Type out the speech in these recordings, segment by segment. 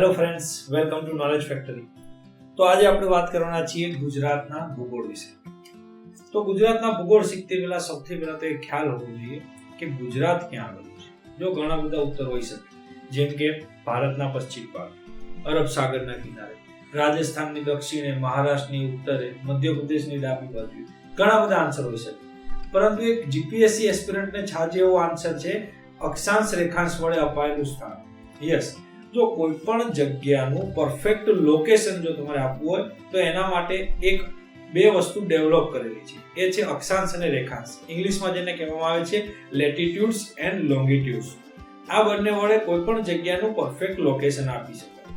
Hello friends welcome to Knowledge Factory તો આજે આપણે વાત કરવાના છીએ ગુજરાતના ભૂગોળ વિશે. તો ગુજરાતના ભૂગોળ શીખતી પહેલાં સૌથી પહેલા તો એક ખ્યાલ હોવો જોઈએ કે ગુજરાત ક્યાં આવેલું છે. જો ઘણા બધા ઉત્તર હોઈ શકે. જેમ કે ભારતના પશ્ચિમ ભાગ, અરબ સાગરના કિનારે, રાજસ્થાનની દક્ષિણે, મહારાષ્ટ્રની ઉત્તરે, મધ્યપ્રદેશની ડાબી બાજુ ઘણા બધા આન્સર હોઈ શકે. પરંતુ એક જીપીએસસી એસ્પિરન્ટને છાજે એવો આન્સર છે, અક્ષાંશ રેખાંશ વડે અપાયેલું સ્થાન. યસ જો કોઈ પણ જગ્યાનું પરફેક્ટ લોકેશન જો તમારે આપવું હોય, તો એના માટે એક બે વસ્તુ ડેવલપ કરેલી છે. એ છે અક્ષાંશ અને રેખાંશ. ઇંગ્લિશમાં જેને કહેવામાં આવે છે લેટિટ્યુડ્સ એન્ડ લોંગિટ્યુડ્સ આ બંને વડે કોઈ પણ જગ્યાનું પરફેક્ટ લોકેશન આપી શકાય.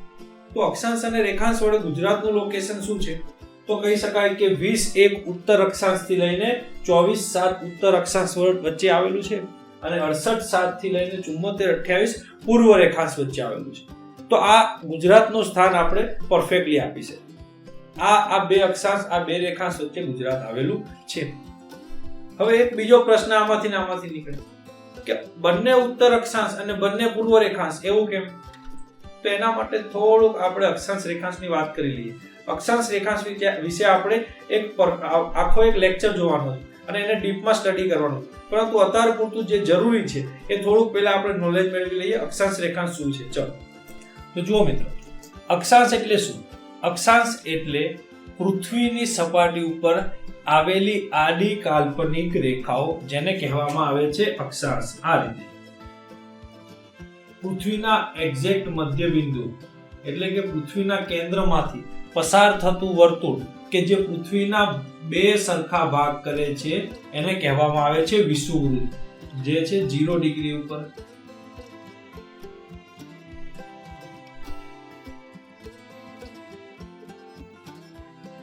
તો અક્ષાંશ અને રેખાંશ વડે ગુજરાતનું લોકેશન શું છે? તો કહી શકાય કે વીસ એક ઉત્તર અક્ષાંશથી લઈને ચોવીસ સાત ઉત્તર અક્ષાંશ વચ્ચે આવેલું છે. અને અડસઠ સાતથી લઈને ચુમ્મોતેર અઠ્યાવીસ પૂર્વ રેખાંશ વચ્ચે આવેલું છે. તો આ ગુજરાતનું સ્થાન આપણે પરફેક્ટલી આપી છે. આ આ બે અક્ષાંશ, આ બે રેખાંશ વચ્ચે ગુજરાત આવેલું છે. હવે એક બીજો પ્રશ્ન આમાંથી ને આમાંથી નીકળે. કે બંને ઉત્તર અક્ષાંશ અને બંને પૂર્વ રેખાંશ એવું કેમ? તો એના માટે થોડુંક આપણે અક્ષાંશ રેખાંશની વાત કરી લઈએ. અક્ષાંશ રેખાંશ વિશે- આપણે એક આખો એક લેક્ચર જોવાનો અને એને ડીપમાં સ્ટડી કરવાનું. પરંતુ અત્યાર પૂરતું જે જરૂરી છે, એ થોડુંક પહેલા આપણે નોલેજ મેળવી લઈએ. અક્ષાંશ રેખાંશ શું છે? ચલો. તો જુઓ મિત્રો. અક્ષાંશ એટલે શું? અક્ષાંશ એટલે પૃથ્વીની સપાટી ઉપર આવેલી આડી કાલ્પનિક રેખાઓ, જેને કહેવામાં આવે છે અક્ષાંશ. આ રીતે. પૃથ્વીના એક્ઝેક્ટ મધ્ય બિંદુ એટલે કે પૃથ્વીના કેન્દ્રમાંથી પસાર થતું વર્તુળ કે જે પૃથ્વીના બે સરખા ભાગ કરે છે, એને કહેવામાં આવે છે વિષુવવૃત્ત, જે છે 0 ડિગ્રી ઉપર.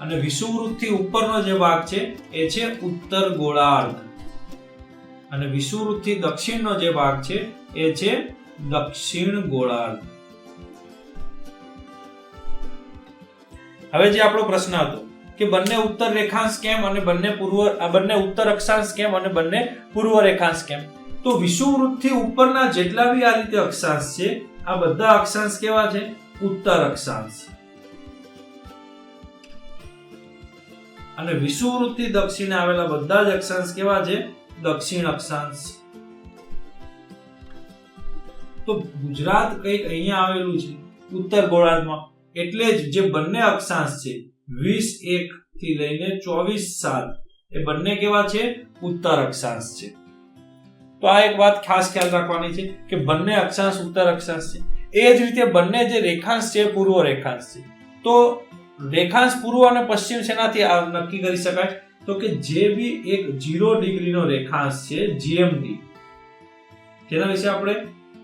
અને વિષુવવૃત્તથી ઉપરનો જે ભાગ છે, એ છે ઉત્તર ગોળાર્ધ. અને વિષુવવૃત્તથી દક્ષિણનો જે ભાગ છે, એ છે દક્ષિણ ગોળાર્ધ. હવે જે આપણો પ્રશ્ન હતો કે બંને ઉત્તર રેખાંશ કેમ અને બંને પૂર્વ બંને ઉત્તર અક્ષાંશ કેમ અને બંને પૂર્વ રેખાંશ કેમ? તો વિષુવવૃત્તથી ઉપરના જેટલા બી આ રીતે અક્ષાંશ છે, આ બધા અક્ષાંશ કેવા છે? ઉત્તર અક્ષાંશ. અને વિષુવવૃત્તથી દક્ષિણે આવેલા બધા જ અક્ષાંશ કેવા છે? દક્ષિણ અક્ષાંશ. તો ગુજરાત કંઈક અહીંયા આવેલું છે, ઉત્તર ગોળાર્ધમાં. એટલે જ જે બંને અક્ષાંશ છે વીસ એક થી લઈને ચોવીસ સાત. એ બંને કેવા છે? ઉત્તર અક્ષાંશ છે. તો આ એક વાત ખાસ ખ્યાલ રાખવાની છે કે બંને અક્ષાંશ, ઉત્તર અક્ષાંશ છે. એ જ રીતે બંને જે રેખાંશ છે પૂર્વ રેખાંશ છે. તો રેખાંશ પૂર્વ અને પશ્ચિમ શેનાથી આ નક્કી કરી શકાય? તો કે જે બી એક ઝીરો ડિગ્રીનો રેખાંશ છે જીએમટી જેના વિશે આપણે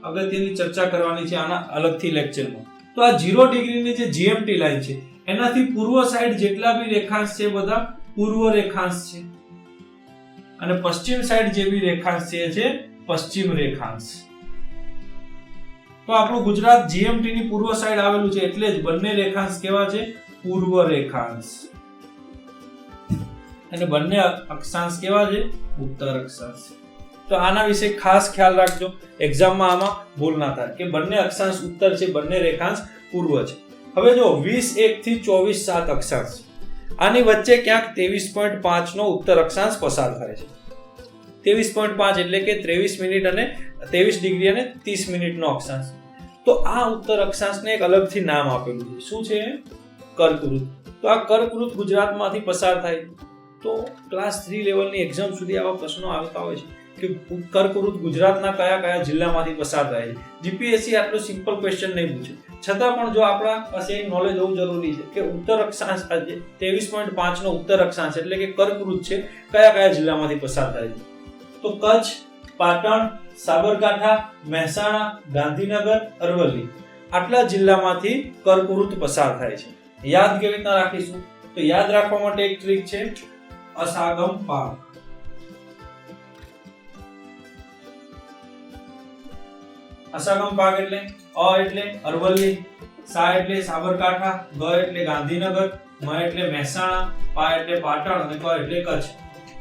અગત્યની ચર્ચા કરવાની છે આના અલગથી લેક્ચરમાં. તો આ ઝીરો ડિગ્રીની જે જીએમટી લાઈન છે એનાથી પૂર્વ સાઈડ જેટલા બી રેખાંશ છે બધા પૂર્વ રેખાંશ છે. અને પશ્ચિમ સાઈડ જે બી રેખાંશ છે એ છે પશ્ચિમ રેખાંશ. તો આપણું ગુજરાત જીએમટી ની પૂર્વ સાઈડ આવેલું છે એટલે જ બંને રેખાંશ કેવા છે? પૂર્વ રેખાંશ. અને બંને અક્ષાંશ કેવા છે? ઉત્તર અક્ષાંશ તો આના વિશે ખાસ ખ્યાલ રાખજો. એક્ઝામમાં આમાં ભૂલ ના થાય. કે બંને અક્ષાંશ ઉત્તર છે, બંને રેખાંશ પૂર્વ છે. હવે જો વીસ એક થી ચોવીસ સાત અક્ષાંશ. આની વચ્ચે ક્યાંક ત્રેવીસ પોઈન્ટ પાંચ નો ઉત્તર અક્ષાંશ પસાર થાય છે. ત્રેવીસ પોઈન્ટ પાંચ એટલે કે ત્રેવીસ મિનિટ અને ત્રેવીસ ડિગ્રી અને ત્રીસ મિનિટનો અક્ષાંશ. તો આ ઉત્તર અક્ષાંશને એક અલગથી નામ આપેલું છે. શું છે? કર્કવૃત. તો આ કર્કવૃત ગુજરાતમાંથી પસાર થાય. તો ક્લાસ થ્રી લેવલની એક્ઝામ સુધી આવા પ્રશ્નો આવતા હોય છે. કે કર્કવૃત ગુજરાતના કયા કયા જિલ્લામાંથી પસાર થાય છે? જીપીએસસી આટલો સિમ્પલ ક્વેશ્ચન નહીં પૂછે. છતાં પણ જો આપણા પાસે નોલેજ હોવું જરૂરી છે કે ઉત્તર અક્ષાંશ ત્રેવીસ પોઈન્ટ પાંચનો ઉત્તર અક્ષાંશ એટલે કે કર્કવૃત છે, કયા કયા જિલ્લામાંથી પસાર થાય છે? તો કચ્છ, પાટણ, સાબરકાંઠા, મહેસાણા, ગાંધીનગર, અરવલ્લી આટલા જિલ્લામાંથી કર્કવૃત પસાર થાય છે. યાદ કેવી રીતના રાખીશું? તો યાદ રાખવા માટે એક ટ્રીક છે, અસાગમ પાક અસાગમ પાક એટલે અ એટલે અરવલ્લી, સા એટલે સાબરકાંઠા, ગ એટલે ગાંધીનગર, મ એટલે મહેસાણા, પા એટલે પાટણ અને ક એટલે કચ્છ.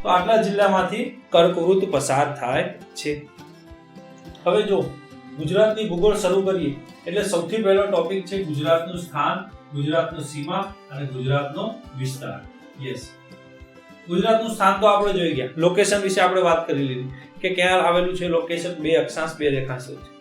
તો આટલા જિલ્લામાંથી કર્કવૃત પસાર થાય છે. હવે જો ગુજરાતની ભૂગોળ શરૂ કરીએ, એટલે સૌથી પહેલો ટોપિક છે ગુજરાતનું સ્થાન, ગુજરાતનું સીમા અને ગુજરાતનો વિસ્તાર. યસ ગુજરાતનું સ્થાન તો આપણે જોઈ ગયા. લોકેશન વિશે આપણે વાત કરી લીધી કે ક્યાં આવેલું છે લોકેશન બે અક્ષાંશ બે રેખાંશ છે.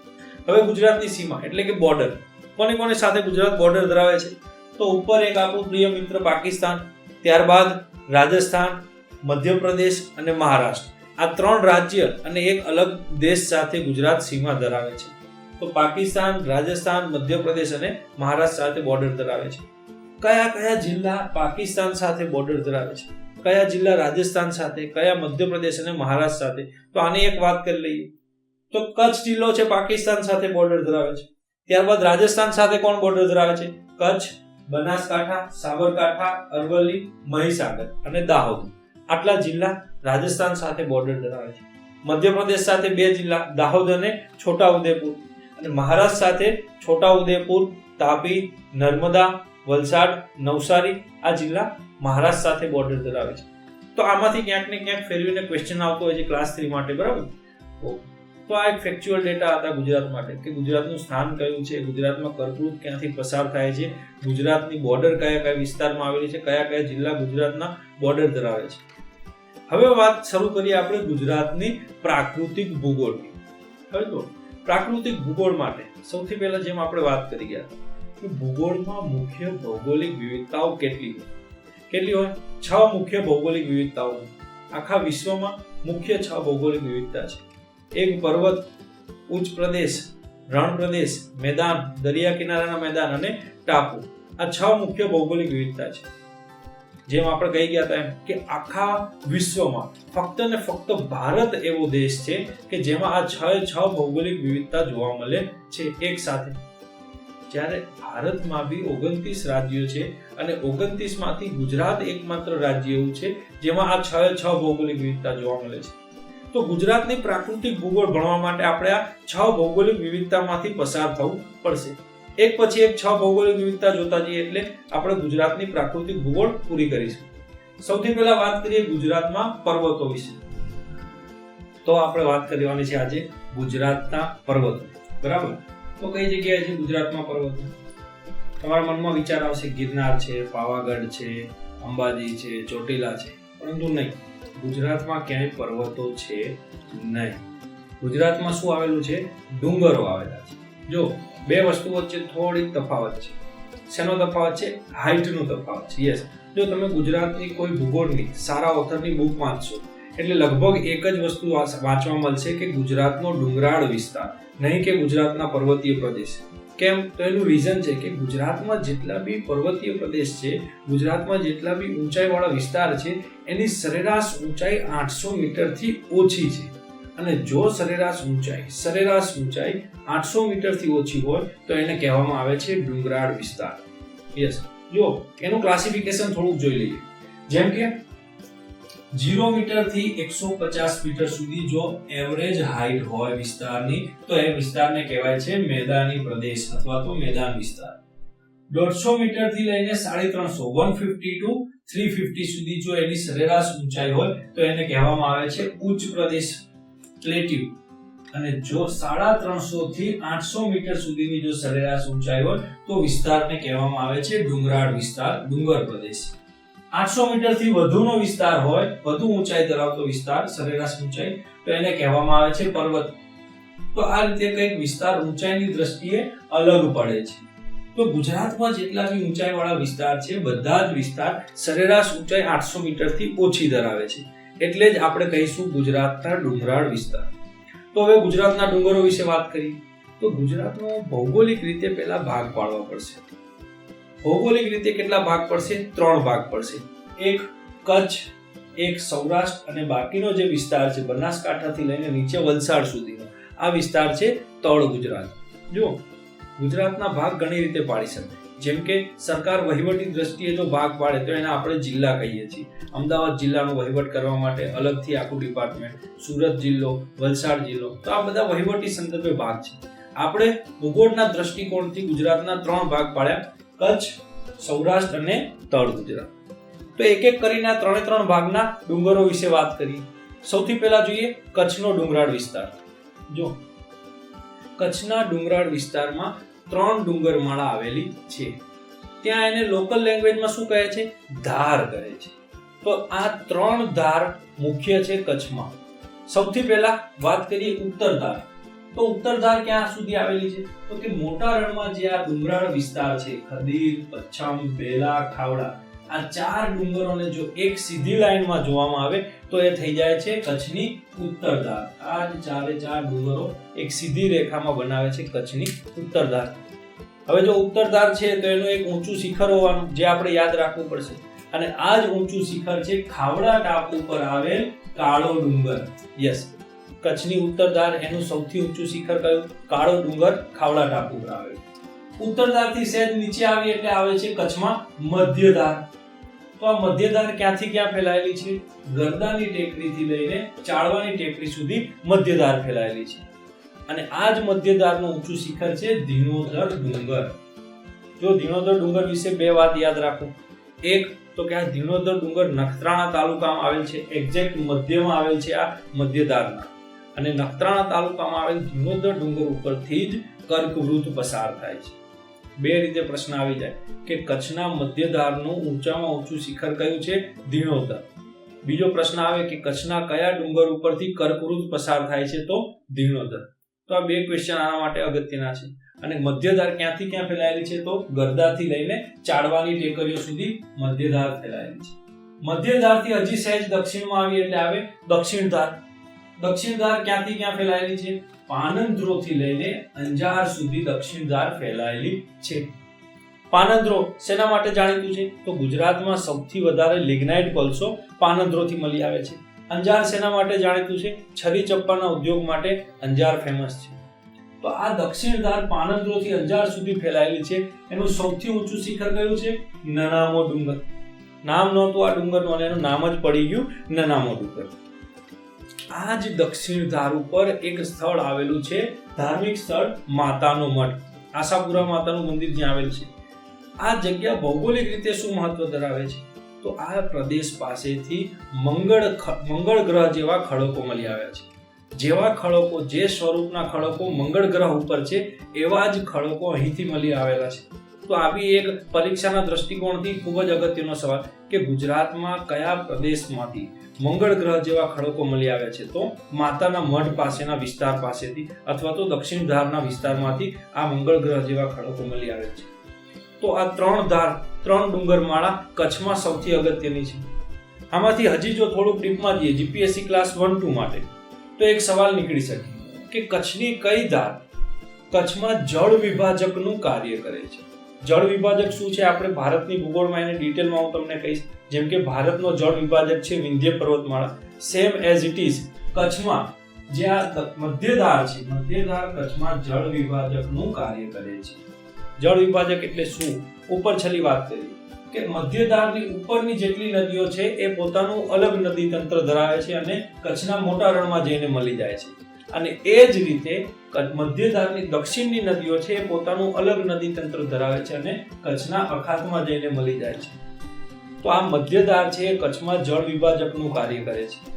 હવે ગુજરાતની સીમા, એટલે કે બોર્ડર કોની કોની સાથે ગુજરાત બોર્ડર ધરાવે છે? તો ઉપર એક આપણું પ્રિય મિત્ર પાકિસ્તાન, ત્યારબાદ રાજસ્થાન, મધ્યપ્રદેશ અને મહારાષ્ટ્ર. આ ત્રણ રાજ્ય અને એક અલગ દેશ સાથે ગુજરાત સીમા ધરાવે છે. તો પાકિસ્તાન, રાજસ્થાન, મધ્યપ્રદેશ અને મહારાષ્ટ્ર સાથે બોર્ડર ધરાવે છે. કયા કયા જિલ્લા પાકિસ્તાન સાથે બોર્ડર ધરાવે છે? કયા જિલ્લા રાજસ્થાન સાથે, કયા મધ્યપ્રદેશ અને મહારાષ્ટ્ર સાથે? તો આની એક વાત કરી લઈએ. તો કચ્છ જિલ્લો છે પાકિસ્તાન સાથે બોર્ડર ધરાવે છે. ત્યારબાદ રાજસ્થાન સાથે કોણ બોર્ડર ધરાવે છે? કચ્છ, બનાસકાંઠા, સાબરકાંઠા, અરવલ્લી, મહીસાગર અને દાહોદ. આટલા જિલ્લા રાજસ્થાન સાથે બોર્ડર ધરાવે છે. મધ્યપ્રદેશ સાથે બે જિલ્લા, દાહોદ અને છોટા ઉદેપુર અને મહારાષ્ટ્ર સાથે છોટા ઉદેપુર તાપી, નર્મદા, વલસાડ, નવસારી આ જિલ્લા મહારાષ્ટ્ર સાથે બોર્ડર ધરાવે છે. તો આમાંથી ક્યાંક ને ક્યાંક ફેરવીને ક્વેશ્ચન આવતો હોય છે ક્લાસ થ્રી માટે, બરાબર? તો આ એક ફેક્ચ્યુઅલ ડેટા હતા ગુજરાત માટે, કે ગુજરાતનું સ્થાન કયું છે, ગુજરાતમાં કર્કવૃત ક્યાંથી પસાર થાય છે, ગુજરાતની બોર્ડર કયા કયા વિસ્તારમાં આવેલી છે, કયા કયા જિલ્લા ગુજરાતના બોર્ડર ધરાવે છે. હવે વાત શરૂ કરીએ આપણે ગુજરાતની પ્રાકૃતિક ભૂગોળ હવે તો, પ્રાકૃતિક ભૂગોળ માટે સૌથી પહેલા જેમ આપણે વાત કરી ગયા કે ભૂગોળમાં મુખ્ય ભૌગોલિક વિવિધતાઓ કેટલી હોય? કેટલી હોય? છ મુખ્ય ભૌગોલિક વિવિધતાઓ. આખા વિશ્વમાં મુખ્ય છ ભૌગોલિક વિવિધતા છે. એક પર્વત, ઉચ્ચ પ્રદેશ, રણ પ્રદેશ, મેદાન, દરિયા કિનારાના મેદાન અને ટાપુ. આ છ મુખ્ય ભૌગોલિક વિવિધતા છે. જેમ આપણે કહી ગયા હતા એમ કે આખા વિશ્વમાં ફક્ત ને ફક્ત ભારત એવો દેશ છે કે જેમાં આ છ છ ભૌગોલિક વિવિધતા જોવા મળે છે એક સાથે. જ્યારે ભારતમાં બી ઓગણત્રીસ રાજ્યો છે અને ઓગણત્રીસમાંથી ગુજરાત એકમાત્ર રાજ્ય એવું છે જેમાં આ છ છ ભૌગોલિક વિવિધતા જોવા મળે છે. તો ગુજરાતની પ્રાકૃતિક ભૂગોળ ભણવા માટે આપણે આ છ ભૌગોલિક વિવિધતામાંથી પસાર થવું પડશે. એક પછી એક છ ભૌગોલિક વિવિધતા જોતા જઈએ એટલે આપણે ગુજરાતની પ્રાકૃતિક ભૂગોળ પૂરી કરીશું. સૌથી પહેલા વાત કરીએ ગુજરાતમાં પર્વતો વિશે. તો આપણે વાત કરવાની છે આજે ગુજરાતના પર્વતો. બરાબર? તો કઈ જગ્યાએ છે ગુજરાતમાં પર્વતો? તમારા મનમાં વિચાર આવશે ગિરનાર છે, પાવાગઢ છે, અંબાજી છે, ચોટીલા છે, પરંતુ નહીં. ગુજરાતમાં ક્યાંય પર્વતો છે નહીં. ગુજરાતમાં શું આવેલું છે? ડુંગરો આવેલા છે. જો, બે વસ્તુ વચ્ચે થોડીક તફાવત છે. શેનો તફાવત છે? હાઇટનો તફાવત છે. યસ જો તમે ગુજરાતની કોઈ ભૂગોળની, સારા ઓથરની બુક વાંચશો, એટલે લગભગ એક જ વસ્તુ વાંચ- વાંચવા મળશે કે ગુજરાતનો ડુંગરાળ વિસ્તાર, નહીં કે ગુજરાતના પર્વતીય પ્રદેશ. કેમ તો એનું રીઝન છે કે ગુજરાતમાં જેટલા બી પર્વતીય પ્રદેશ છે, ગુજરાતમાં જેટલા બી ઊંચાઈવાળા વિસ્તાર છે, એની સરેરાશ ઊંચાઈ આઠસો મીટરથી ઓછી છે. અને જો સરેરાશ ઊંચાઈ સરેરાશ ઊંચાઈ આઠસો મીટરથી ઓછી હોય, તો એને કહેવામાં આવે છે ડુંગરાળ વિસ્તાર. યસ જો, એનું ક્લાસિફિકેશન થોડુંક જોઈ લઈએ. જેમ કે ઝીરો મીટરથી એકસો પચાસ મીટર સુધી જો એવરેજ હાઈટ હોય વિસ્તારની, તો એ વિસ્તારને કહેવાય છે મેદાની પ્રદેશ અથવા તો મેદાન વિસ્તાર. દોઢસો મીટરથી લઈને સાડી ત્રણસો one fifty to three fifty સુધી જો એની સરેરાશ ઊંચાઈ હોય, તો એને કહેવામાં આવે છે ઉચ્ચ પ્રદેશ પ્લેટ્યુ અને જો સાડા ત્રણસો થી આઠસો મીટર સુધીની જો સરેરાશ ઊંચાઈ હોય, તો વિસ્તારને કહેવામાં આવે છે ડુંગરાળ વિસ્તાર, ડુંગર પ્રદેશ. આઠસો મીટરથી વધુનો વિસ્તાર હોય, વધુ ઊંચાઈ ધરાવતો વિસ્તાર, સરેરાશ ઊંચાઈ, તો એને કહેવામાં આવે છે પર્વત. તો આ રીતે કંઈક વિસ્તાર ઊંચાઈની દ્રષ્ટિએ અલગ પડે છે. તો ગુજરાતમાં જેટલા બી ઊંચાઈવાળા વિસ્તાર છે, બધા જ વિસ્તાર સરેરાશ ઊંચાઈ આઠસો મીટરથી ઓછી ધરાવે છે. એટલે જ આપણે કહીશું ગુજરાતના ડુંગરાળ વિસ્તાર. તો હવે ગુજરાતના ડુંગરો વિશે વાત કરીએ. તો ગુજરાતનો ભૌગોલિક રીતે પહેલા ભાગ પાડવા પડશે. ભૌગોલિક રીતે કેટલા ભાગ પડશે? ત્રણ ભાગ પડશે. એક કચ્છ, એક સૌરાષ્ટ્ર અને બાકીનો જે વિસ્તાર છે, બનાસકાંઠાથી લઈને નીચે વલસાડ સુધીનો. આ વિસ્તાર છે તળ ગુજરાત. જો ગુજરાતના ભાગ ઘણી રીતે પાડી શકાય. જેમ કે, સરકાર વહીવટી દ્રષ્ટિએ જો ભાગ પાડે, તો એને આપણે જિલ્લા કહીએ છીએ. અમદાવાદ જિલ્લાનો વહીવટ કરવા માટે અલગથી આખું ડિપાર્ટમેન્ટ, સુરત જિલ્લો, વલસાડ જિલ્લો, તો આ બધા વહીવટી સંદર્ભે ભાગ છે. આપણે ભૂગોળના દ્રષ્ટિકોણથી ગુજરાતના ત્રણ ભાગ પાડ્યા. કચ્છ, સૌરાષ્ટ્ર અને તળ ગુજરાત. તો એક એક કરીને આ ત્રણે ત્રણ ભાગના ડુંગરો વિશે વાત કરીએ. સૌથી પહેલા જોઈએ કચ્છનો ડુંગરાળ વિસ્તાર. જો, કચ્છના ડુંગરાળ વિસ્તારમાં ત્રણ ડુંગરમાળા આવેલી છે. ત્યાં એને લોકલ લેંગ્વેજમાં શું કહે છે? ધાર કહે છે. તો આ ત્રણ ધાર મુખ્ય છે કચ્છમાં. સૌથી પહેલા વાત કરીએ ઉત્તર ધાર. તો ઉત્તર ધાર ક્યાં સુધી આવેલી છે? તો કે મોટા રણમાં જે આ ડુંગરાળ વિસ્તાર છે, ખદીર, પચ્છમ, બેલા, ખાવડા, આ ચાર ડુંગરોને જો એક સીધી લાઈનમાં જોવામાં આવે, તો એ થઈ જાય છે કચ્છની ઉત્તર ધાર આ જ ચારે ચાર ડુંગરો એક સીધી રેખામાં બનાવે છે કચ્છની ઉત્તર ધાર હવે જો ઉત્તર ધાર છે, તો એનું એક ઊંચું શિખર હોવાનું જે આપણે યાદ રાખવું પડશે. અને આ જ ઊંચું શિખર છે ખાવડા ટાપુ પર આવેલ કાળો ડુંગર. યસ. કચ્છની ઉત્તર ધાર એનું સૌથી ઊંચું શિખર કયું? કાળો ડુંગર ખાવડા ટાપુ પર આવેલ. ઉત્તર ધારથી સહેજ નીચે આવી એટલે આવે છે કચ્છમાં મધ્ય ધાર તો આ મધ્યધાર ક્યાંથી ક્યાં ફેલાયેલી છે? ગરદાની ટેકરીથી લઈને ચાળવાની ટેકરી સુધી મધ્યધાર ફેલાયેલી છે. અને આ જ મધ્યધારનું ઊંચું શિખર છે ધીણોધર ડુંગર. જો ધીણોધર ડુંગર વિશે બે વાત યાદ રાખો. એક, તો કે આ ધીણોધર ડુંગર નખત્રાણા તાલુકામાં આવેલ છે. એક્ઝેક્ટ મધ્યમાં આવેલ છે આ મધ્ય ધારના અને નખત્રાણા તાલુકામાં આવેલ ધીમોદર ડુંગર ઉપરથી જ કર્કવૃત પસાર થાય છે. બે રીતે પ્રશ્ન આવી જાય. કે કચ્છના મધ્યધારનું ઊંચામાં ઊંચું શિખર કયું છે? ધીણોદર બીજો પ્રશ્ન આવે કે કચ્છના કયા ડુંગર ઉપરથી કર્કવૃત પસાર થાય છે તો ધીણોદર તો આ બે ક્વેશ્ચન આના માટે અગત્યના છે. અને મધ્યધાર ક્યાંથી ક્યાં ફેલાયેલી છે તો ગરદાથી લઈને ચાડવાની ટેકરીઓ સુધી મધ્યધાર ફેલાયેલી છે. મધ્યધારથી હજી સહેજ દક્ષિણમાં આવી એટલે આવે દક્ષિણ ધાર દક્ષિણ ધાર ક્યાંથી ક્યાં ફેલાયેલી છે? પાનંદ્રોથી લઈને અંજાર સુધી દક્ષિણ ધાર ફેલાયેલી છે. પાનંદ્રો શેના માટે જાણીતું છે? તો ગુજરાતમાં સૌથી વધારે લિગ્નાઇટ કોલસો પાનંદ્રોથી મળી આવે છે. અંજાર શેના માટે જાણીતું છે? છરી ચપ્પાના ઉદ્યોગ માટે અંજાર ફેમસ છે. તો આ દક્ષિણ ધાર પાનંદ્રોથી અંજાર સુધી ફેલાયેલી છે. એનું સૌથી ઊંચું શિખર કયું છે? નનામો ડુંગર. નામ નહોતું આ ડુંગરનું અને એનું નામ જ પડી ગયું નનામો ડુંગર. આ જ દક્ષિણ ધાર ઉપર એક સ્થળ આવેલું છે, ધાર્મિક સ્થળ માતાનો મઠ આશાપુરા માતાનું મંદિર જ્યાં આવેલ છે. આ જગ્યા ભૌગોલિક રીતે શું મહત્વ ધરાવે છે? તો આ પ્રદેશ પાસેથી મંગળ મંગળ ગ્રહ જેવા ખડકો મળી આવ્યા છે. જેવા ખડકો, જે સ્વરૂપના ખડકો મંગળ ગ્રહ ઉપર છે, એવા જ ખડકો અહીંથી મળી આવેલા છે. તો આવી એક પરીક્ષાના દ્રષ્ટિકોણથી ખૂબ જ અગત્યનો સવાલ કે ગુજરાતમાં કયા પ્રદેશમાંથી મંગળ ગ્રહ જેવા ખડકો મળી આવ્યા છે, તો માતાના મઢ પાસેના વિસ્તાર પાસેથી અથવા તો દક્ષિણ ધારના વિસ્તારમાંથી આ મંગળ ગ્રહ જેવા ખડકો મળી આવે છે. તો આ ત્રણ ધાર, ત્રણ ડુંગરમાળા કચ્છમાં સૌથી અગત્યની છે. આમાંથી હજી જો થોડુંક ડીપમાં જઈએ જીપીએસસી ક્લાસ વન ટુ માટે, તો એક સવાલ નીકળી શકે કે કચ્છની કઈ ધાર કચ્છમાં જળ વિભાજકનું કાર્ય કરે છે? જળ વિભાજક શું છે? આપણે ભારતની ભૂગોળમાં એને ડિટેલમાં હું તમને કહીશ. જેમ કે ભારતનો જળ વિભાજક છે વિંધ્ય પર્વતમાળા. સેમ એઝ ઇટ ઇઝ કચ્છમાં જે આ મધ્યધાર છે, મધ્યધાર કચ્છમાં જળ વિભાજકનું કાર્ય કરે છે. જળ વિભાજક એટલે શું? ઉપર છેલ્લી વાત કરી કે મધ્યધારની ઉપરની જેટલી નદીઓ છે, એ પોતાનું અલગ નદી તંત્ર ધરાવે છે અને કચ્છના મોટા રણમાં જઈને મળી જાય છે. અને એ જ રીતે મધ્યધારની દક્ષિણની નદીઓ છે, એ પોતાનું અલગ નદી તંત્ર ધરાવે છે અને કચ્છના અખાતમાં જઈને મળી જાય છે. તો આ મધ્યધાર છે, એ કચ્છમાં જળ વિભાજકનું કાર્ય કરે છે.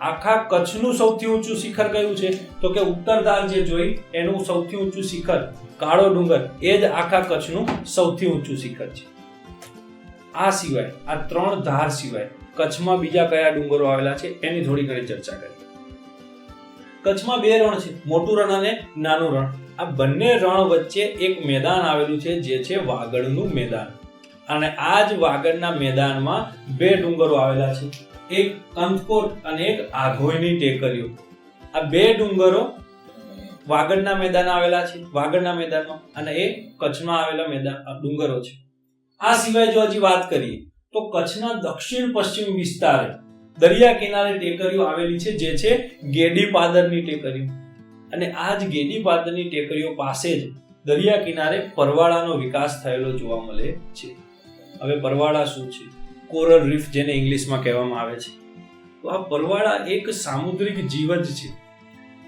આખા કચ્છનું સૌથી ઊંચું શિખર કયું છે? તો કે ઉત્તરધાર જે જોઈ, એનું સૌથી ઊંચું શિખર કાળો ડુંગર, એ જ આખા કચ્છનું સૌથી ઊંચું શિખર છે. આ સિવાય, આ ત્રણ ધાર સિવાય, કચ્છમાં બીજા કયા ડુંગરો આવેલા છે? એની થોડી ઘણી ચર્ચા કરીએ. કચ્છમાં બે રણ છે, મોટું રણ અને નાનું રણ. આ બંને રણ વચ્ચે એક મેદાન આવેલું છે, જે છે વાગડનું મેદાન. અને આ જ વાગડના મેદાનમાં બે ડુંગરો આવેલા છે. એક કંથકોટ અને એક આઘોઈની ટેકરીઓ. આ બે ડુંગરો વાગડના મેદાન આવેલા છે. વાગડના મેદાનમાં અને એ કચ્છમાં આવેલા મેદાન ડુંગરો છે. આ સિવાય જો હજી વાત કરીએ, તો કચ્છના દક્ષિણ પશ્ચિમ વિસ્તારે દરિયા કિનારે ટેકરીઓ આવેલી છે, જે છે ગેડી પાદરની ટેકરીઓ. અને આ જ ગેડી પાદરની ટેકરીઓ પાસે જ દરિયા કિનારે પરવાળાનો વિકાસ થયેલો જોવા મળે છે. હવે પરવાળા શું છે? કોરલ રીફ જેને ઇંગ્લિશમાં કહેવામાં આવે છે. તો આ પરવાળા એક સામુદ્રિક જીવ જ છે.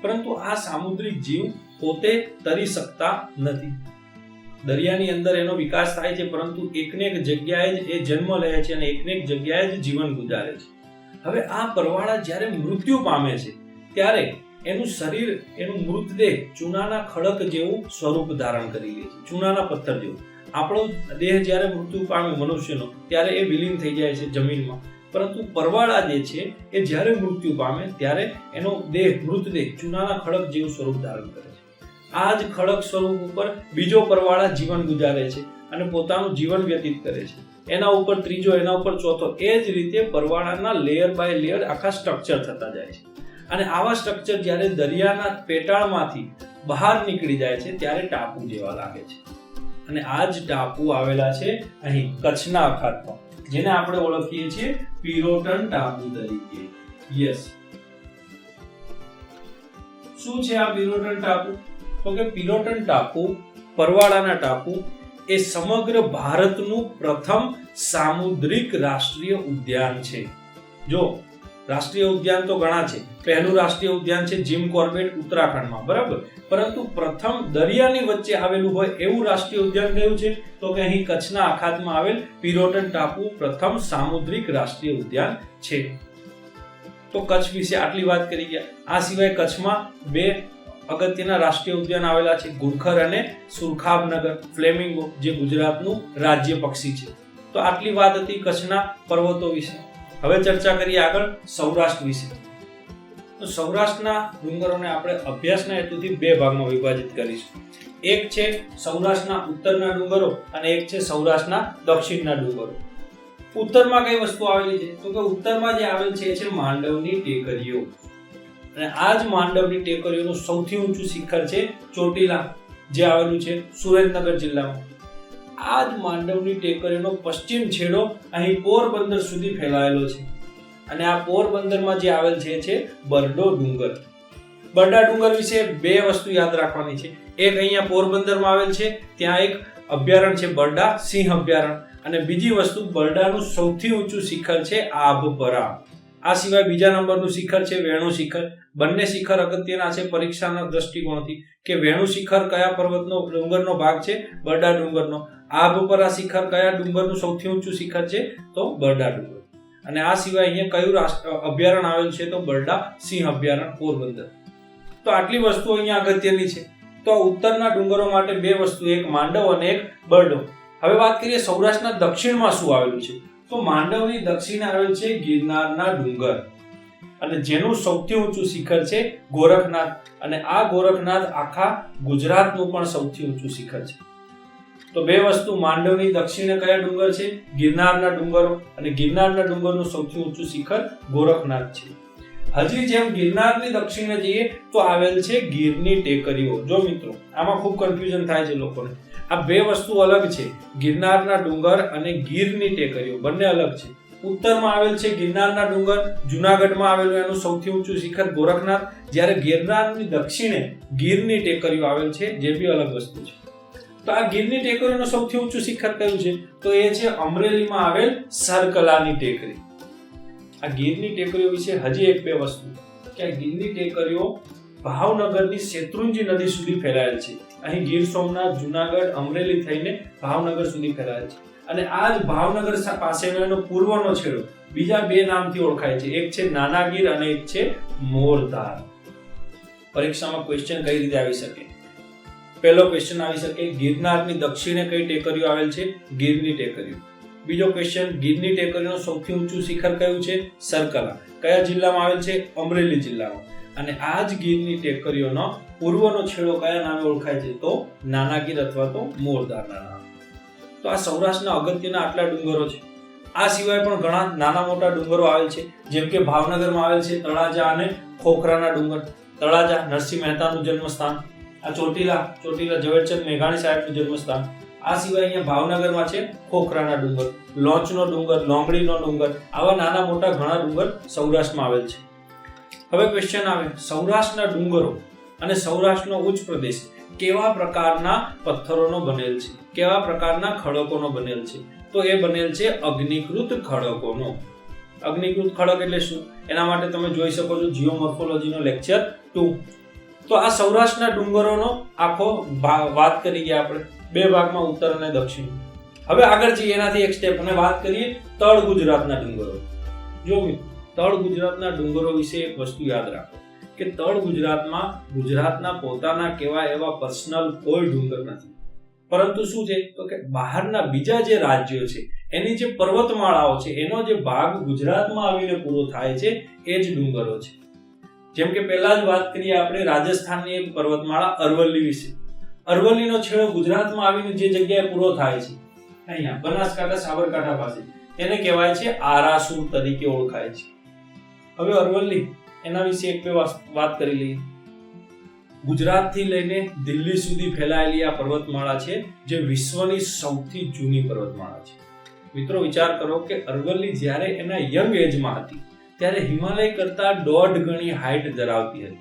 પરંતુ આ સામુદ્રિક જીવ પોતે તરી શકતા નથી. દરિયાની અંદર એનો વિકાસ થાય છે, પરંતુ એકને એક જગ્યાએ જ એ જન્મ લે છે અને એકને એક જગ્યાએ જ જીવન ગુજારે છે. હવે આ પરવાળા જ્યારે મૃત્યુ પામે છે, ત્યારે એનું શરીર, એનું મૃતદેહ ચૂનાના ખડક જેવું સ્વરૂપ ધારણ કરી લે છે. ચૂનાના પથ્થર જેવું. આપણો દેહ જ્યારે મૃત્યુ પામે મનુષ્યનો, ત્યારે એ વિલીન થઈ જાય છે જમીનમાં. પરંતુ પરવાળા જે છે, એ જ્યારે મૃત્યુ પામે, ત્યારે એનો દેહ મૃતદેહ ચૂનાના ખડક જેવું સ્વરૂપ ધારણ કરે છે. આ જ ખડક સ્વરૂપ ઉપર બીજો પરવાળા જીવન ગુજારે છે અને પોતાનું જીવન વ્યતીત કરે છે. એના ઉપર ત્રીજો, એના ઉપર ચોથો, એ જ રીતે પરવાળાના લેયર બાય લેયર આખા સ્ટ્રક્ચર થતા જાય છે. અને આવા સ્ટ્રક્ચર જ્યારે દરિયાના પેટાળમાંથી બહાર નીકળી જાય છે, ત્યારે ટાપુ જેવા લાગે છે. અને આ જ ટાપુ આવેલા છે અહીં, કચ્છના અખાતમાં જેને આપણે ઓળખીએ છીએ પિરોટન ટાપુ તરીકે. યસ શું છે આ પિરોટન ટાપુ? તો કે પિરોટન ટાપુ, પરવાળાના ટાપુ, એ સમગ્ર ભારતનું પ્રથમ સામુદ્રિક રાષ્ટ્રીય ઉદ્યાન છે. જો રાષ્ટ્રીય ઉદ્યાન તો ઘણા છે. પહેલું રાષ્ટ્રીય ઉદ્યાન છે જીમ કોર્બેટ ઉત્તરાખંડમાં, બરાબર? પરંતુ પ્રથમ દરિયાની વચ્ચે આવેલું હોય એવું રાષ્ટ્રીય ઉદ્યાન કયું છે? તો કે અહીં કચ્છના અખાતમાં આવેલ પિરોટન ટાપુ પ્રથમ સામુદ્રિક રાષ્ટ્રીય ઉદ્યાન છે. તો કચ્છ વિશે આટલી વાત કરી ગયા. આ સિવાય કચ્છમાં બે અગત્યના રાષ્ટ્રીય ઉદ્યાન આવેલા છે, ગુરખર અને સુરખાબનગર, ફ્લેમિંગો, જે ગુજરાતનું રાજ્ય પક્ષી છે. તો આટલી વાત હતી કચ્છના પર્વતો વિશે. હવે ચર્ચા કરીએ આગળ સૌરાષ્ટ્ર વિશે. તો સૌરાષ્ટ્રના ડુંગરોને આપણે અભ્યાસના હેતુથી બે ભાગમાં વિભાજિત કરીશું. એક છે સૌરાષ્ટ્રના ઉત્તરના ડુંગરો અને એક છે સૌરાષ્ટ્રના દક્ષિણના ડુંગરો. ઉત્તરમાં કઈ વસ્તુ આવેલી છે? તો કે ઉત્તરમાં જે આવેલ છે એ છે માંડવની ટેકરીઓ. અને આ જ માંડવની ટેકરીઓનું સૌથી ઊંચું શિખર છે ચોટીલા, જે આવેલું છે સુરેન્દ્રનગર જિલ્લામાં. આ જ માંડવની ટેકરીનો પશ્ચિમ છેડો અહીં પોરબંદર સુધી ફેલાયેલો છે. અને આ પોરબંદરમાં જે આવેલ છે છે બરડો ડુંગર. બરડા ડુંગર વિશે બે વસ્તુ યાદ રાખવાની છે. એક અહીંયા પોરબંદરમાં આવેલ છે, ત્યાં એક અભયારણ્ય છે, બરડા સિંહ અભયારણ્ય. અને બીજી વસ્તુ, બરડાનું સૌથી ઊંચું શિખર છે આભપરા. આ સિવાય બીજા નંબરનું શિખર છે વેણુ શિખર. બંને શિખર અગત્યના છે પરીક્ષાના દ્રષ્ટિકોણથી. કે વેણુ શિખર કયા પર્વતનો ડુંગરનો ભાગ છે, બરડા ડુંગરનો. આભપરા શિખર કયા ડુંગરનું સૌથી ઊંચું શિખર છે? તો બરડા ડુંગર. અને આ સિવાય અહીંયા કયું રાષ્ટ્ર અભયારણ્ય આવેલું છે? તો બરડા સિંહ અભયારણ્ય પોરબંદર. તો આટલી વસ્તુઓ અહીંયા અગત્યની છે. તો ઉત્તરના ડુંગરો માટે બે વસ્તુ, એક માંડવ અને એક બરડો. હવે વાત કરીએ સૌરાષ્ટ્રના દક્ષિણમાં શું આવેલું છે? તો માંડવની દક્ષિણે આવેલ છે ગિરનારના ડુંગર. અને જેનું સૌથી ઊંચું શિખર છે ગોરખનાથ. અને આ ગોરખનાથ આખા ગુજરાતનું પણ સૌથી ઊંચું શિખર છે. તો બે વસ્તુ, માંડવની દક્ષિણે કયા ડુંગર છે? ગિરનારના ડુંગરો અને ગિરનારના ડુંગરનું સૌથી ઊંચું શિખર ગોરખનાથ છે. હજી જેમ ગિરનારની દક્ષિણે જઈએ, તો આવેલ છે ગીરની ટેકરીઓ. જો મિત્રો, આમાં ખૂબ કન્ફ્યુઝન થાય છે લોકોને. આ બે વસ્તુ અલગ છે, ગિરનારના ડુંગર અને ગીરની ટેકરીઓ. બંને અલગ છે. ઉત્તરમાં આવેલ છે ગિરનારના ડુંગર, જુનાગઢમાં આવેલું એનું સૌથી ઊંચું શિખર ગોરખનાથ. જ્યારે ગિરનારની દક્ષિણે ગીરની ટેકરીઓ આવેલ છે, જે બી અલગ વસ્તુ છે. તો આ ગીરની ટેકરીનું સૌથી ઊંચું શિખર કયું છે? તો એ છે અમરેલીમાં આવેલ સરકલાની ટેકરી. આ ગીરની ટેકરીઓ વિશે હજી એક બે વસ્તુ. કે આ ગીરની ટેકરીઓ ભાવનગરની શેત્રુંજી નદી સુધી ફેલાયેલ છે. અહીં ગીર સોમનાથ, જુનાગઢ, અમરેલી થઈને ભાવનગર સુધી ફેલાયેલ છે. અને આ જ ભાવનગર પાસેનો પૂર્વનો છેડો બીજા બે નામથી ઓળખાય છે. એક છે નાના ગીર અને એક છે મોરધાર પરીક્ષામાં ક્વેશ્ચન કઈ રીતે આવી શકે? પહેલો ક્વેશ્ચન આવી શકે, ગિરનારની દક્ષિણે કઈ ટેકરીઓ આવેલ છે? ગીરની ટેકરીઓ. બીજો ક્વેશ્ચન ગીરની ટેકરીનું સૌથી ઊંચું શિખર કયું છે? સરકલા કયા જિલ્લામાં આવેલ છે? અમરેલી જિલ્લામાં. અને આ જ ગીરની ટેકરીઓનો પૂર્વનો છેડો કયા નામે ઓળખાય છે? તો નાના ગીર અથવા તો મોરદારના નામ તો આ સૌરાષ્ટ્રના અગત્યના આટલા ડુંગરો છે. આ સિવાય પણ ઘણા નાના મોટા ડુંગરો આવેલ છે. જેમ કે ભાવનગરમાં આવેલ છે તળાજા અને ખોખરાના ડુંગર. તળાજા નરસિંહ મહેતાનું જન્મસ્થાન. આ ચોટીલા ચોટીલા ઝવેરચંદ મેઘાણી સાહેબનું જન્મસ્થાન. આ સિવાય અહીંયા ભાવનગરમાં છે ખોખરાના ડુંગર, લોંચનો ડુંગર, લોંગડીનો ડુંગર, આવા નાના મોટા ઘણા ડુંગર સૌરાષ્ટ્રમાં આવેલ છે. હવે ક્વેશ્ચન આવે, સૌરાષ્ટ્રના ડુંગરો અને સૌરાષ્ટ્રનો ઉચ્ચ પ્રદેશ કેવા પ્રકારના પથ્થરોનો બનેલ છે? કેવા પ્રકારના ખડકોનો બનેલ છે? તો એ બનેલ છે અગ્નિકૃત ખડકોનો. અગ્નિકૃત ખડક એટલે શું? એના માટે તમે જોઈ શકો છો જીઓમોર્ફોલોજીનો લેક્ચર ટુ તો આ સૌરાષ્ટ્રના ડુંગરોનો આખો વાત કરી ગયા આપણે. બે ભાગમાં ઉત્તર અને દક્ષિણ. હવે આગળ જઈએ, એનાથી એક સ્ટેપ અને વાત કરીએ તળ ગુજરાતના ડુંગરો. જો તળ ગુજરાતના ડુંગરો વિશે એક વસ્તુ યાદ રાખો, કે તળ ગુજરાતમાં ગુજરાતના પોતાના કેવા એવા પર્સનલ કોઈ ડુંગર નથી. પરંતુ શું છે? તો કે બહારના બીજા જે રાજ્યો છે, એની જે પર્વતમાળાઓ છે, એનો જે ભાગ ગુજરાતમાં આવીને પૂરો થાય છે, એ જ ડુંગરો છે. જેમ કે પહેલા જ વાત કરીએ આપણે રાજસ્થાનની એક પર્વતમાળા અરવલ્લી વિશે. અરવલ્લીનો છેડો ગુજરાતમાં આવીને જે જગ્યાએ પૂરો થાય છે, અહીંયા બનાસકાંઠા, સાબરકાંઠા પાસે એને કહેવાય છે આરાસુર તરીકે ઓળખાય છે. હવે અરવલ્લી, એના વિશે એક બે વાત કરી લઈએ. ગુજરાતથી લઈને દિલ્હી સુધી ફેલાયેલી આ પર્વતમાળા છે, જે વિશ્વની સૌથી જૂની પર્વતમાળા છે. મિત્રો વિચાર કરો કે અરવલ્લી જ્યારે એના યંગ એજમાં હતી ત્યારે હિમાલય કરતા દોઢ ગણી હાઈટ ધરાવતી હતી.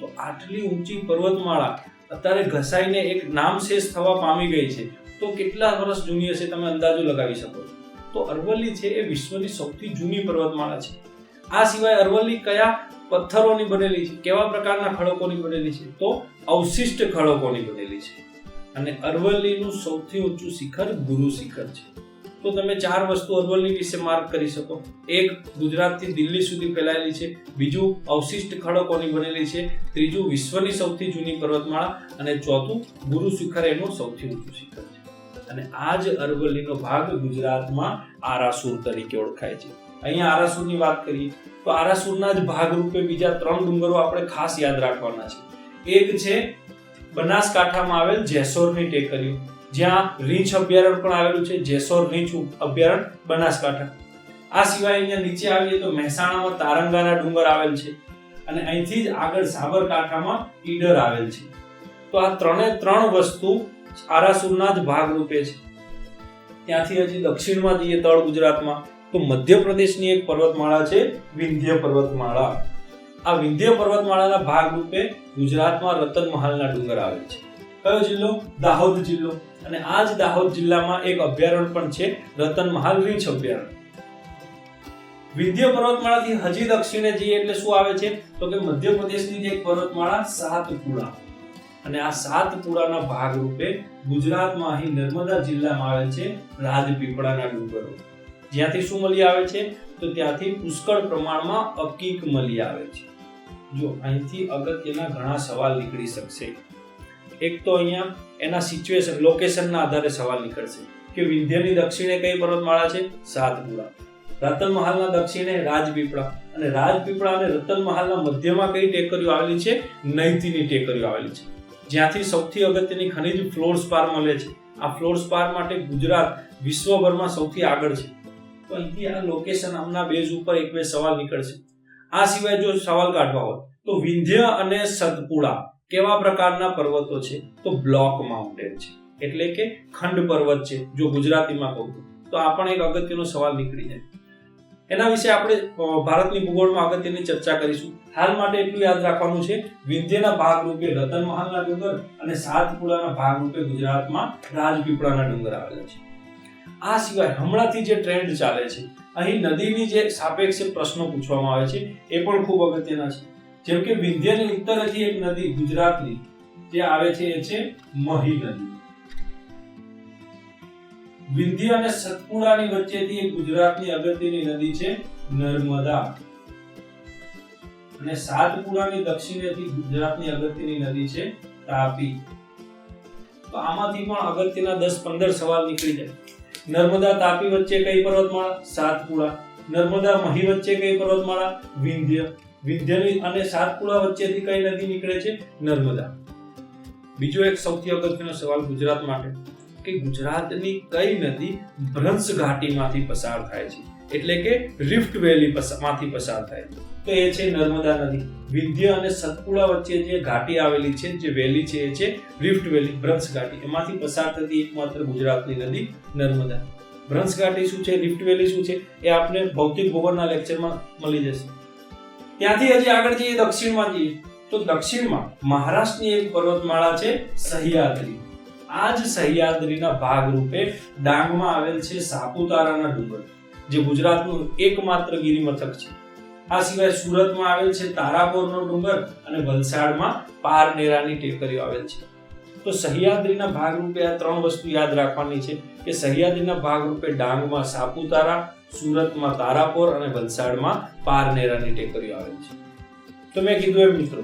તો આટલી ઊંચી પર્વતમાળા અત્યારે ઘસાઈને એક નામશેષ થવા પામી ગઈ છે. તો કેટલા વર્ષ જૂની હશે તમે અંદાજો લગાવી શકો છો? તો અરવલ્લી છે એ વિશ્વની સૌથી જૂની પર્વતમાળા છે. આ સિવાય અરવલ્લી કયા પથ્થરોની બનેલી છે? કેવા પ્રકારના ખડકોની બનેલી છે? તો અવશિષ્ટ ખડકોની બનેલી છે. અને અરવલ્લીનું સૌથી ઊંચું શિખર ગુરુ શિખર છે. તો તમે ચાર વસ્તુ અરવલ્લી વિશે માર્ક કરી શકો. એક, ગુજરાતથી દિલ્હી સુધી ફેલાયેલી છે. બીજું, અવશિષ્ટ ખડકોની બનેલી છે? ત્રીજું, વિશ્વની સૌથી જૂની પર્વતમાળા. અને ચોથું, ગુરુ શિખર એનું સૌથી ઊંચું શિખર છે. અને આ જ અરવલ્લીનો ભાગ ગુજરાતમાં આરાસુર તરીકે ઓળખાય છે. અહીંયા આરાસુરની વાત કરીએ, તો આરાસુરના જ ભાગરૂપે બીજા ત્રણ ડુંગરો આપણે ખાસ યાદ રાખવાના છે. એક છે બનાસકાંઠામાં આવેલ જેસોરની ટેકરીઓ. જ્યાં રીંછ અભયારણ્ય પણ આવેલું છે, જેસોર રીંછ અભયારણ્ય બનાસકાંઠા. આ સિવાય અહીંયા નીચે આવીએ તો મહેસાણામાં તારંગાના ડુંગર આવેલ છે અને અહીંથી જ આગળ સાબરકાંઠામાં ઈડર આવેલ છે. તો આ ત્રણે ત્રણ વસ્તુ આરાસુરના જ ભાગરૂપે છે. ત્યાંથી હજી દક્ષિણમાં જઈએ તળ ગુજરાતમાં, તો મધ્યપ્રદેશની એક પર્વતમાળા છે, વિંધ્ય પર્વતમાળા. આ વિંધ્ય પર્વતમાળાના ભાગરૂપે ગુજરાતમાં રતનમહાલના ડુંગર આવે છે. કયો જિલ્લો? દાહોદ જિલ્લો. અને આ જ દાહોદ જિલ્લામાં એક અભયારણ્ય પણ છે રતનમહાલ રીંછ અભયારણ્ય. વિંધ્ય પર્વતમાળાથી હજી દક્ષિણે જઈએ એટલે શું આવે છે? તો કે મધ્યપ્રદેશની એક પર્વતમાળા સાતપુડા અને આ સાતપુડાના ભાગરૂપે ગુજરાતમાં અહીં નર્મદા જિલ્લામાં આવે છે, રાજપીપળાના ડુંગરો. જ્યાંથી શું મળી આવે છે? તો ત્યાંથી પુષ્કળ પ્રમાણમાં અકીક મળી આવે છે. જો અહીંથી અગત્યના ઘણા સવાલ નીકળી શકશે. એક તો અહીંયા એના સિચ્યુએશન લોકેશનના આધારે સવાલ નીકળશે. કે વિંધ્યની દક્ષિણે કઈ પર્વતમાળા છે? સાતપુરા. રતન મહાલના દક્ષિણે રાજપીપળા. અને રાજપીપળા અને રતનમહાલના મધ્યમાં કઈ ટેકરીઓ આવેલી છે? નૈતીની ટેકરીઓ આવેલી છે. જ્યાંથી સૌથી અગત્યની ખનિજ ફ્લોર સ્પાર મળે છે. આ ફ્લોર સ્પાર માટે ગુજરાત વિશ્વભરમાં સૌથી આગળ છે. તો અહીંથી આ લોકેશન આમના બેઝ ઉપર એક બે સવાલ નીકળશે. આ સિવાય જો સવાલ કાઢવા હોય, તો વિંધ્ય અને સતપુડા કેવા પ્રકારના પર્વતો છે? તો બ્લોક માઉન્ટેન છે. એટલે કે ખંડ પર્વત છે, જો ગુજરાતીમાં કહું તો. આ પણ એક અગત્યનો સવાલ નીકળી જાય. એના વિશે આપણે ભારતની ભૂગોળમાં અગત્યની ચર્ચા કરીશું. હાલ માટે એટલું યાદ રાખવાનું છે વિંધ્યના ભાગરૂપે રતનમહાલના ડુંગર અને સાતપુડાના ભાગરૂપે ગુજરાતમાં રાજપીપળાના ડુંગર આવેલા છે. આ સિવાય હમણાંથી જે ટ્રેન્ડ ચાલે છે, અહીં નદીની જે સાપેક્ષે પ્રશ્નો પૂછવામાં આવે છે, એ પણ ખૂબ અગત્યના છે. જેમ કે વિંધ્યની ઉત્તરેથી એક નદી ગુજરાતની, જે આવે છે એ છે મહી નદી. વિંધ્ય અને સતપુડાની વચ્ચેથી એક ગુજરાતની અગત્યની નદી છે નર્મદા. અને સાતપુડાની દક્ષિણેથી ગુજરાતની અગત્યની નદી છે તાપી. તો આમાંથી પણ અગત્યના દસ પંદર સવાલ નીકળી જાય. નર્મદા, તાપી વચ્ચે કઈ પર્વતમાળા? સાતપુડા. નર્મદા, મહી વચ્ચે કઈ પર્વતમાળા? વિંધ્ય. વિંધ્યની અને સાતપુડા વચ્ચેથી કઈ નદી નીકળે છે? નર્મદા. બીજો એક સૌથી અગત્યનો સવાલ ગુજરાત માટે કે ગુજરાતની કઈ નદી ભ્રંશ ઘાટીમાંથી પસાર થાય છે? એટલે કે રિફ્ટ વેલી માંથી પસાર થાય છે. તો એ છે નર્મદા નદી. વિંધ્ય અને સતપુડા વચ્ચે જે ઘાટી આવેલી છે, જે વેલી છે, એ છે રિફ્ટ વેલી ભ્રંશ ઘાટી. એમાંથી પસાર થતી એકમાત્ર ગુજરાતની નદી નર્મદા. ભ્રંશ ઘાટી શું છે? રિફ્ટ વેલી શું છે? એ આપણે ભૌતિક ભૂગોળના લેક્ચરમાં મળી જશે. ત્યાંથી હજી આગળ જઈએ દક્ષિણમાં જઈએ. તો દક્ષિણમાં મહારાષ્ટ્રની એક પર્વતમાળા છે સહ્યાદ્રી. આ જ સહ્યાદ્રીના ભાગરૂપે ડાંગમાં આવેલ છે સાપુતારાના ડુંગર, જે ગુજરાતનું એકમાત્ર ગિરિમથક છે. આ સિવાય સુરતમાં આવેલ છે તારાપોરનો ડુંગર અને વલસાડમાં પારનેરાની ટેકરીઓ આવેલ છે. તો સહ્યાદ્રીના ભાગરૂપે આ ત્રણ વસ્તુ યાદ રાખવાની છે કે સહ્યાદ્રીના ભાગરૂપે ડાંગમાં સાપુતારા સુરતમાં તારાપોર અને વલસાડમાં પારનેરાની ટેકરીઓ આવેલ છે. તો મેં કીધું એમ મિત્રો,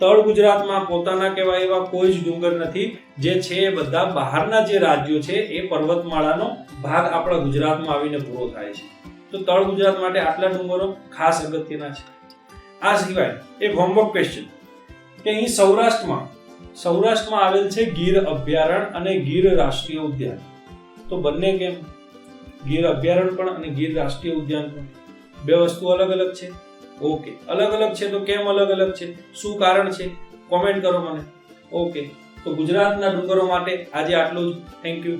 તળ ગુજરાતમાં પોતાના કહેવાય એવા કોઈ જ ડુંગર નથી, જે છે એ બધા બહારના જે રાજ્યો છે, એ પર્વતમાળાનો ભાગ આપણા ગુજરાતમાં આવીને પૂરો થાય છે. તો તળ ગુજરાત માટે આટલા ડુંગરો ખાસ અગત્યના છે. આ સિવાય એક હોમવર્ક ક્વેશ્ચન કે અહીં સૌરાષ્ટ્રમાં સૌરાષ્ટ્રમાં આવેલ છે ગીર અભયારણ્ય અને ગીર રાષ્ટ્રીય ઉદ્યાન. તો બંને કેમ? ગીર અભયારણ્ય પણ અને ગીર રાષ્ટ્રીય ઉદ્યાન પણ. બે વસ્તુ અલગ અલગ છે. ઓકે. અલગ અલગ છે તો કેમ અલગ અલગ છે? શું કારણ છે? કોમેન્ટ કરો મને. ઓકે. તો ગુજરાતના ડુંગરો માટે આજે આટલું જ. Thank you